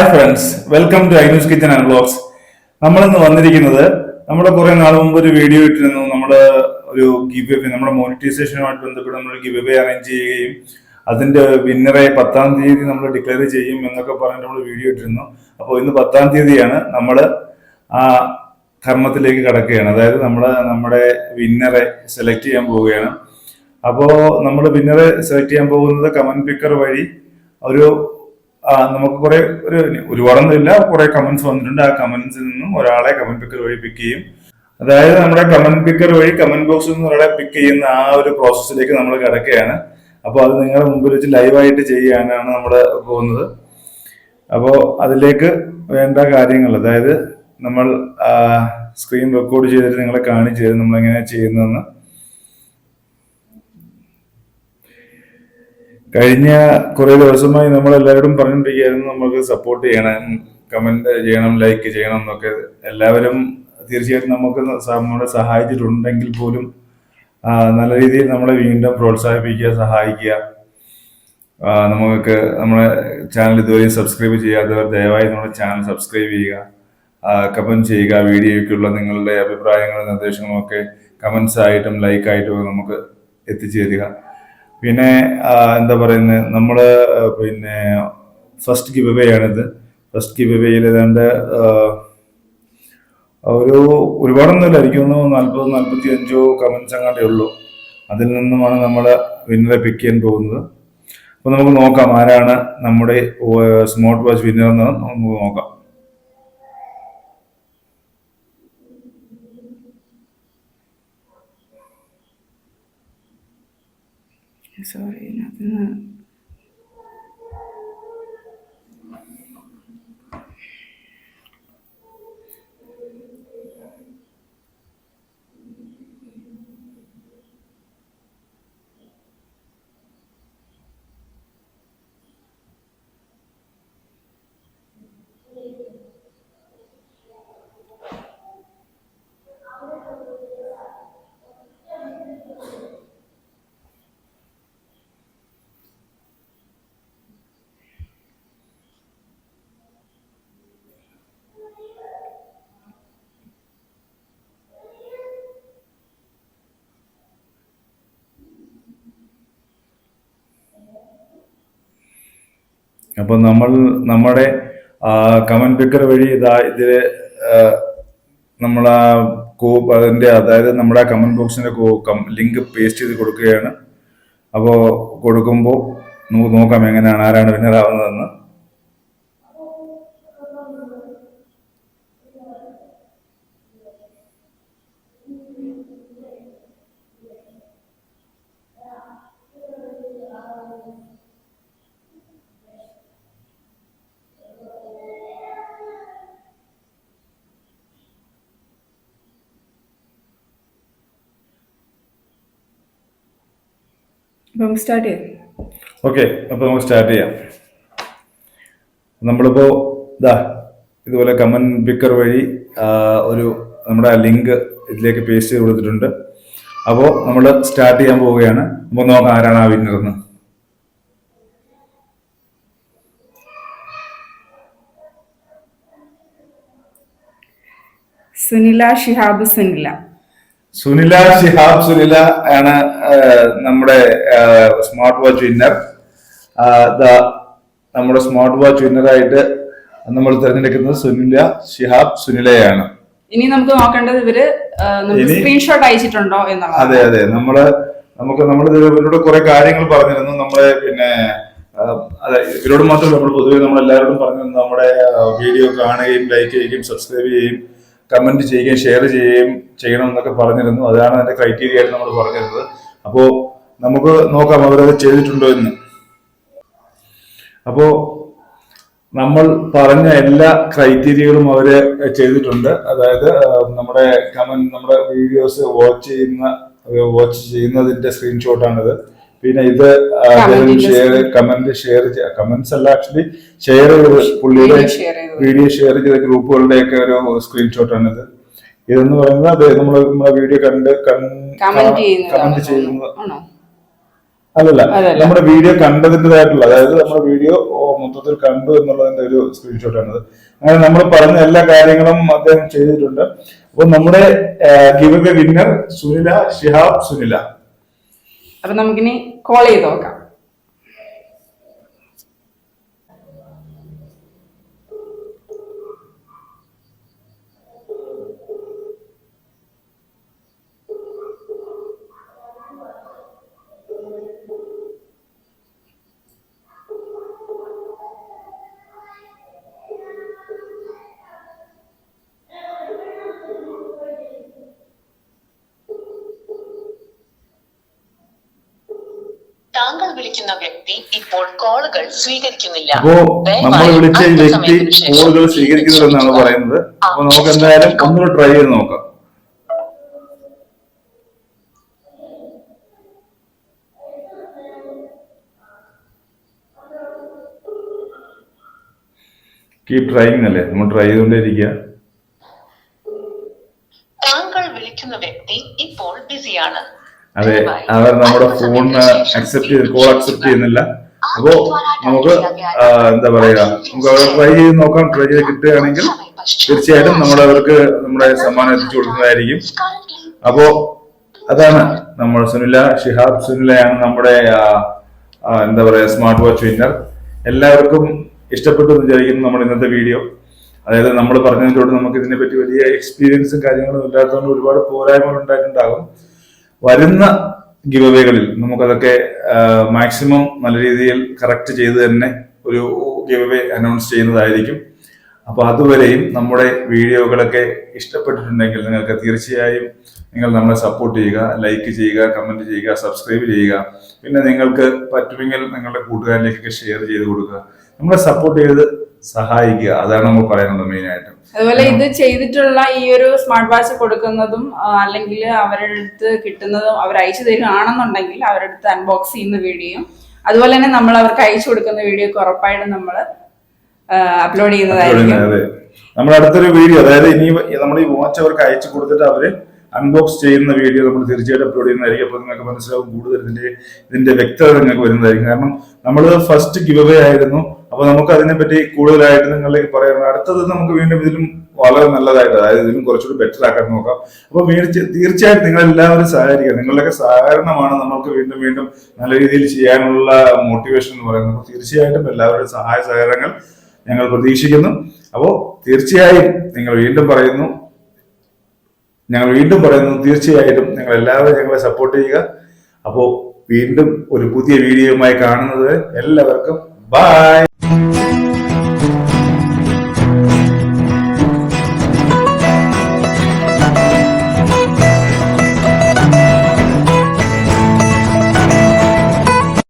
Hi friends welcome to Ainu's kitchen and blogs നമ്മളിന്ന് വന്നിരിക്കുന്നത് നമ്മുടെ കുറെ നാൾ മുമ്പ് ഒരു വീഡിയോ ഇട്ടിരുന്നു. നമ്മുടെ ഒരു ഗിവ് നമ്മുടെ മോണിറ്റൈസേഷനുമായിട്ട് ബന്ധപ്പെട്ട് നമ്മൾ ഗിവ് എവേ അറേഞ്ച് ചെയ്യുകയും അതിന്റെ വിന്നറെ പത്താം തീയതി നമ്മൾ ഡിക്ലെയർ ചെയ്യും എന്നൊക്കെ പറഞ്ഞിട്ട് നമ്മൾ വീഡിയോ ഇട്ടിരുന്നു. അപ്പോൾ ഇന്ന് പത്താം തീയതിയാണ് നമ്മൾ ആ കർമ്മത്തിലേക്ക് കടക്കുകയാണ്. അതായത് നമ്മൾ നമ്മുടെ വിന്നറെ സെലക്ട് ചെയ്യാൻ പോവുകയാണ്. അപ്പോൾ നമ്മൾ വിന്നറെ സെലക്ട് ചെയ്യാൻ പോകുന്നത് കമൻ പിക്കർ വഴി ഒരു നമുക്ക് കുറെ ഒരു ഒരുപാടൊന്നുമില്ല. കുറെ കമന്റ്സ് വന്നിട്ടുണ്ട്. ആ കമന്റ്സിൽ നിന്നും ഒരാളെ കമന്റ് പിക്കർ വഴി പിക്ക് ചെയ്യും. അതായത് നമ്മുടെ കമന്റ് പിക്കർ വഴി കമന്റ് ബോക്സിൽ നിന്ന് ഒരാളെ പിക്ക് ചെയ്യുന്ന ആ ഒരു പ്രോസസ്സിലേക്ക് നമ്മൾ കിടക്കുകയാണ്. അപ്പോൾ അത് നിങ്ങളുടെ മുമ്പിൽ വെച്ച് ലൈവായിട്ട് ചെയ്യാനാണ് നമ്മൾ പോകുന്നത്. അപ്പോൾ അതിലേക്ക് വേണ്ട കാര്യങ്ങൾ അതായത് നമ്മൾ സ്ക്രീൻ റെക്കോർഡ് ചെയ്തിട്ട് നിങ്ങളെ കാണിച്ചു തരും. നമ്മൾ എങ്ങനെയാണ് ചെയ്യുന്നതെന്ന്. കഴിഞ്ഞ കുറേ ദിവസമായി നമ്മൾ എല്ലാവരോടും പറഞ്ഞുകൊണ്ടിരിക്കുകയായിരുന്നു നമുക്ക് സപ്പോർട്ട് ചെയ്യണം കമന്റ് ചെയ്യണം ലൈക്ക് ചെയ്യണം എന്നൊക്കെ. എല്ലാവരും തീർച്ചയായിട്ടും നമുക്ക് നമ്മളെ സഹായിച്ചിട്ടുണ്ടെങ്കിൽ പോലും നല്ല രീതിയിൽ നമ്മളെ വീണ്ടും പ്രോത്സാഹിപ്പിക്കുക സഹായിക്കുക. നമുക്ക് നമ്മുടെ ചാനൽ ഇതുവരെ സബ്സ്ക്രൈബ് ചെയ്യാത്തവർ ദയവായി നമ്മുടെ ചാനൽ സബ്സ്ക്രൈബ് ചെയ്യുക. കമന്റ് ചെയ്യുക വീഡിയോയ്ക്കുള്ള നിങ്ങളുടെ അഭിപ്രായങ്ങളും നിർദ്ദേശങ്ങളും ഒക്കെ കമന്റ്സ് ആയിട്ടും ലൈക്കായിട്ടും നമുക്ക് എത്തിച്ചു തരിക പിന്നെ എന്താ പറയുന്നത് നമ്മൾ പിന്നെ ഫസ്റ്റ് ഗിവ് അവേ ആണിത്. ഫസ്റ്റ് ഗിവ് അവേയിൽ ഏതാണ്ട് ഒരു ഒരുപാടൊന്നുമില്ല. എനിക്ക് തോന്നുന്നു നാൽപ്പത് നാൽപ്പത്തി അഞ്ചോ കമൻസ് അങ്ങാണ്ടേ ഉള്ളൂ. അതിൽ നിന്നുമാണ് നമ്മൾ വിന്നറെ പിക്ക് ചെയ്യാൻ പോകുന്നത്. അപ്പോൾ നമുക്ക് നോക്കാം ആരാണ് നമ്മുടെ സ്മാർട്ട് വാച്ച് വിന്നർ എന്ന് നമുക്ക് നോക്കാം. Sorry, nothing. അപ്പോൾ നമ്മൾ നമ്മുടെ കമന്റ് പിക്കർ വഴി ഇതാ ഇതിൽ നമ്മൾ ആ കോ അതിന്റെ അതായത് നമ്മുടെ കമന്റ് ബോക്സിന്റെ ലിങ്ക് പേസ്റ്റ് ചെയ്ത് കൊടുക്കുകയാണ്. അപ്പോൾ കൊടുക്കുമ്പോൾ നമുക്ക് നോക്കാം എങ്ങനെയാണ് ആരാണ് വിന്നർ അപ്പം സ്റ്റാർട്ട് ചെയ്യാം. ഓക്കെ അപ്പോൾ നമുക്ക് സ്റ്റാർട്ട് ചെയ്യാം. നമ്മളിപ്പോൾ ഇതാ ഇതുപോലെ കമൻ ബിക്കർ വഴി ഒരു നമ്മുടെ ലിങ്ക് ഇതിലേക്ക് പേസ്റ്റ് ചെയ്ത് കൊടുത്തിട്ടുണ്ട്. അപ്പോൾ നമ്മൾ സ്റ്റാർട്ട് ചെയ്യാൻ പോവുകയാണ്. അപ്പോൾ നോക്കാം ആരാണ് ആ വിന്നർ എന്ന്. സുനില ഷിഹാബ് സുനില. സുനില ഷിഹാബ് സുനില ആണ് നമ്മുടെ സ്മാർട്ട് വാച്ച് വിന്നർ നമ്മുടെ സ്മാർട്ട് വാച്ച് വിന്നറായിട്ട് നമ്മൾ തിരഞ്ഞെടുക്കുന്നത് സുനില ഷിഹാബ് സുനിലയാണ്. ഇനി നമുക്ക് നോക്കേണ്ടത് ഇവർ സ്ക്രീൻഷോട്ട് അയച്ചിട്ടുണ്ടോ എന്നുള്ളത് അതെ അതെ. നമ്മൾ നമുക്ക് നമ്മൾ ഇവരോട് കുറെ കാര്യങ്ങൾ പറഞ്ഞിരുന്നു. നമ്മളെ പിന്നെ അതെ ഇവരോട് മാത്രമല്ല നമ്മൾ പൊതുവെ നമ്മൾ എല്ലാവരോടും പറഞ്ഞിരുന്നു. നമ്മുടെ വീഡിയോ കാണുകയും ലൈക്ക് ചെയ്യുകയും സബ്സ്ക്രൈബ് ചെയ്യുകയും കമന്റ് ചെയ്യുകയും ഷെയർ ചെയ്യുകയും ചെയ്യണം എന്നൊക്കെ പറഞ്ഞിരുന്നു. അതാണ് അതിന്റെ ക്രൈറ്റീരിയ ആയിട്ട് നമ്മൾ പറഞ്ഞിരുന്നത്. അപ്പോൾ നമുക്ക് നോക്കാം അവരത് ചെയ്തിട്ടുണ്ടോ എന്ന്. അപ്പോൾ നമ്മൾ പറഞ്ഞ എല്ലാ ക്രൈറ്റീരിയകളും അവർ ചെയ്തിട്ടുണ്ട്. അതായത് നമ്മുടെ കമന്റ് നമ്മുടെ വീഡിയോസ് വാച്ച് ചെയ്യുന്ന വാച്ച് ചെയ്യുന്നതിന്റെ സ്ക്രീൻഷോട്ടാണിത് പിന്നെ ഇത് ഷെയർ കമന്റ് ഷെയർ കമന്റ്സ് അല്ല ആക്ച്വലി ഷെയർ ചെയ്ത് പുള്ളിയുടെ. വീഡിയോ ഷെയർ ചെയ്ത ഗ്രൂപ്പുകളുടെ ഒക്കെ ഒരു സ്ക്രീൻഷോട്ടാണിത് ഇതെന്ന് പറയുന്നത് അതെ നമ്മൾ നമ്മളെ വീഡിയോ കണ്ട് കമന്റ് ചെയ്യുന്നത് ആണോ? അല്ലല്ല. നമ്മുടെ വീഡിയോ കണ്ടതിന്റെതായിട്ടുള്ള അതായത് നമ്മുടെ വീഡിയോ മൊത്തത്തിൽ കണ്ടു എന്നുള്ളതിന്റെ ഒരു സ്ക്രീൻഷോട്ട് സ്ക്രീൻഷോട്ടാണിത് അങ്ങനെ നമ്മൾ പറഞ്ഞ എല്ലാ കാര്യങ്ങളും അദ്ദേഹം ചെയ്തിട്ടുണ്ട്. അപ്പൊ നമ്മുടെ give a winner Sunila Shihab Sunila. അപ്പൊ നമുക്കിനി കോൾ ചെയ്ത് നോക്കാം. താങ്കൾ വിളിക്കുന്ന വ്യക്തി ഇപ്പോൾ കോളുകൾ സ്വീകരിക്കുന്നില്ല. അപ്പോ നമ്മൾ വിളിച്ച വ്യക്തി കോളുകൾ സ്വീകരിക്കുന്നില്ലെന്നാണ് പറയുന്നത്. അപ്പൊ നമുക്ക് എന്തായാലും ഒന്നുകൂടെ ട്രൈ ചെയ്ത് നോക്കാം. കീപ് ട്രൈങ് അല്ലേ? നമ്മൾ ട്രൈ ചെയ്തുകൊണ്ടേയിരിക്കുക. താങ്കൾ വിളിക്കുന്ന വ്യക്തി ഇപ്പോൾ ബിസിയാണ് അതെ അവർ നമ്മുടെ ഫോണിന് അക്സെപ്റ്റ് ചെയ്ത് കോൾ അക്സെപ്റ്റ് ചെയ്യുന്നില്ല. അപ്പോ നമുക്ക് എന്താ പറയാ നമുക്ക് അവർ ട്രൈ ചെയ്ത് നോക്കാം. ട്രൈ ചെയ്ത് കിട്ടുകയാണെങ്കിൽ തീർച്ചയായിട്ടും നമ്മൾ അവർക്ക് നമ്മുടെ സമ്മാനം എത്തിച്ചു കൊടുക്കുന്നതായിരിക്കും. അപ്പോ അതാണ് നമ്മൾ സുനില ഷിഹാബ് സുനിലയാണ് നമ്മുടെ എന്താ പറയാ സ്മാർട്ട് വാച്ച് വിന്നർ എല്ലാവർക്കും ഇഷ്ടപ്പെട്ടു എന്ന് വിചാരിക്കുന്നു നമ്മുടെ ഇന്നത്തെ വീഡിയോ അതായത് നമ്മൾ പറഞ്ഞതിനോട് നമുക്ക് ഇതിനെപ്പറ്റി വലിയ എക്സ്പീരിയൻസും കാര്യങ്ങളും ഇല്ലാത്തതുകൊണ്ട് ഒരുപാട് പോരായ്മകൾ ഉണ്ടായിട്ടുണ്ടാകും. വരുന്ന ഗിവ് അവേകളിൽ നമുക്കതൊക്കെ മാക്സിമം നല്ല രീതിയിൽ കറക്റ്റ് ചെയ്ത് തന്നെ ഒരു ഗിവ് അവേ അനൗൺസ് ചെയ്യുന്നതായിരിക്കും. അപ്പോൾ അതുവരെയും നമ്മുടെ വീഡിയോകളൊക്കെ ഇഷ്ടപ്പെട്ടിട്ടുണ്ടെങ്കിൽ നിങ്ങൾക്ക് തീർച്ചയായും നിങ്ങൾ നമ്മളെ സപ്പോർട്ട് ചെയ്യുക ലൈക്ക് ചെയ്യുക കമന്റ് ചെയ്യുക സബ്സ്ക്രൈബ് ചെയ്യുക. പിന്നെ നിങ്ങൾക്ക് പറ്റുമെങ്കിൽ നിങ്ങളുടെ കൂട്ടുകാരിലേക്കൊക്കെ ഷെയർ ചെയ്ത് കൊടുക്കുക. നമ്മളെ സപ്പോർട്ട് ചെയ്ത് സഹായിക്കുക. അതാണ് നമ്മൾ പറയുന്നത് മെയിൻ മെയിനായിട്ടും അതുപോലെ ഇത് ചെയ്തിട്ടുള്ള ഈ ഒരു സ്മാർട്ട് വാച്ച് കൊടുക്കുന്നതും അല്ലെങ്കിൽ അവരുടെ അടുത്ത് കിട്ടുന്നതും അവർ അയച്ചു തരികയാണെന്നുണ്ടെങ്കിൽ അവരുടെ അടുത്ത് അൺബോക്സ് ചെയ്യുന്ന വീഡിയോ അതുപോലെ തന്നെ നമ്മൾ അവർക്ക് അയച്ചു കൊടുക്കുന്ന വീഡിയോ ഉറപ്പായിട്ടും നമ്മൾ അപ്ലോഡ് ചെയ്യുന്നതായിരിക്കും. അതെ നമ്മുടെ അടുത്തൊരു വീഡിയോ അതായത് ഇനി നമ്മൾ ഈ വാച്ച് അവർക്ക് അയച്ചു കൊടുത്തിട്ട് അവർ അൺബോക്സ് ചെയ്യുന്ന വീഡിയോ നമ്മൾ തീർച്ചയായിട്ടും അപ്ലോഡ് ചെയ്യുന്നതായിരിക്കും. അപ്പോൾ നിങ്ങൾക്ക് മനസ്സിലാവും കൂടുതൽ ഇതിന്റെ ഇതിന്റെ വ്യക്തത നിങ്ങൾക്ക് വരുന്നതായിരിക്കും. കാരണം നമ്മൾ ഫസ്റ്റ് ഗിവ് അവേ ആയിരുന്നു. അപ്പോൾ നമുക്ക് അതിനെപ്പറ്റി കൂടുതലായിട്ട് നിങ്ങളിലേക്ക് പറയാം അടുത്തത് നമുക്ക് വീണ്ടും ഇതിലും വളരെ നല്ലതായിട്ട് അതായത് ഇതിലും കുറച്ചുകൂടി ബെറ്റർ ആക്കാൻ നോക്കാം. അപ്പൊ തീർച്ചയായിട്ടും നിങ്ങൾ എല്ലാവരും സഹകരിക്കുക. നിങ്ങളുടെയൊക്കെ സഹകരണമാണ് നമ്മൾക്ക് വീണ്ടും വീണ്ടും നല്ല രീതിയിൽ ചെയ്യാനുള്ള മോട്ടിവേഷൻ എന്ന് പറയുന്നത്. അപ്പോൾ തീർച്ചയായിട്ടും എല്ലാവരുടെയും സഹായ സഹകരണങ്ങൾ ഞങ്ങൾ പ്രതീക്ഷിക്കുന്നു. അപ്പോൾ തീർച്ചയായും നിങ്ങൾ വീണ്ടും പറയുന്നു. ഞങ്ങൾ വീണ്ടും പറയുന്നു. തീർച്ചയായിട്ടും നിങ്ങൾ എല്ലാവരും ഞങ്ങളെ സപ്പോർട്ട് ചെയ്യുക. അപ്പോൾ വീണ്ടും ഒരു പുതിയ വീഡിയോയുമായി കാണുന്നത് എല്ലാവർക്കും. ബൈ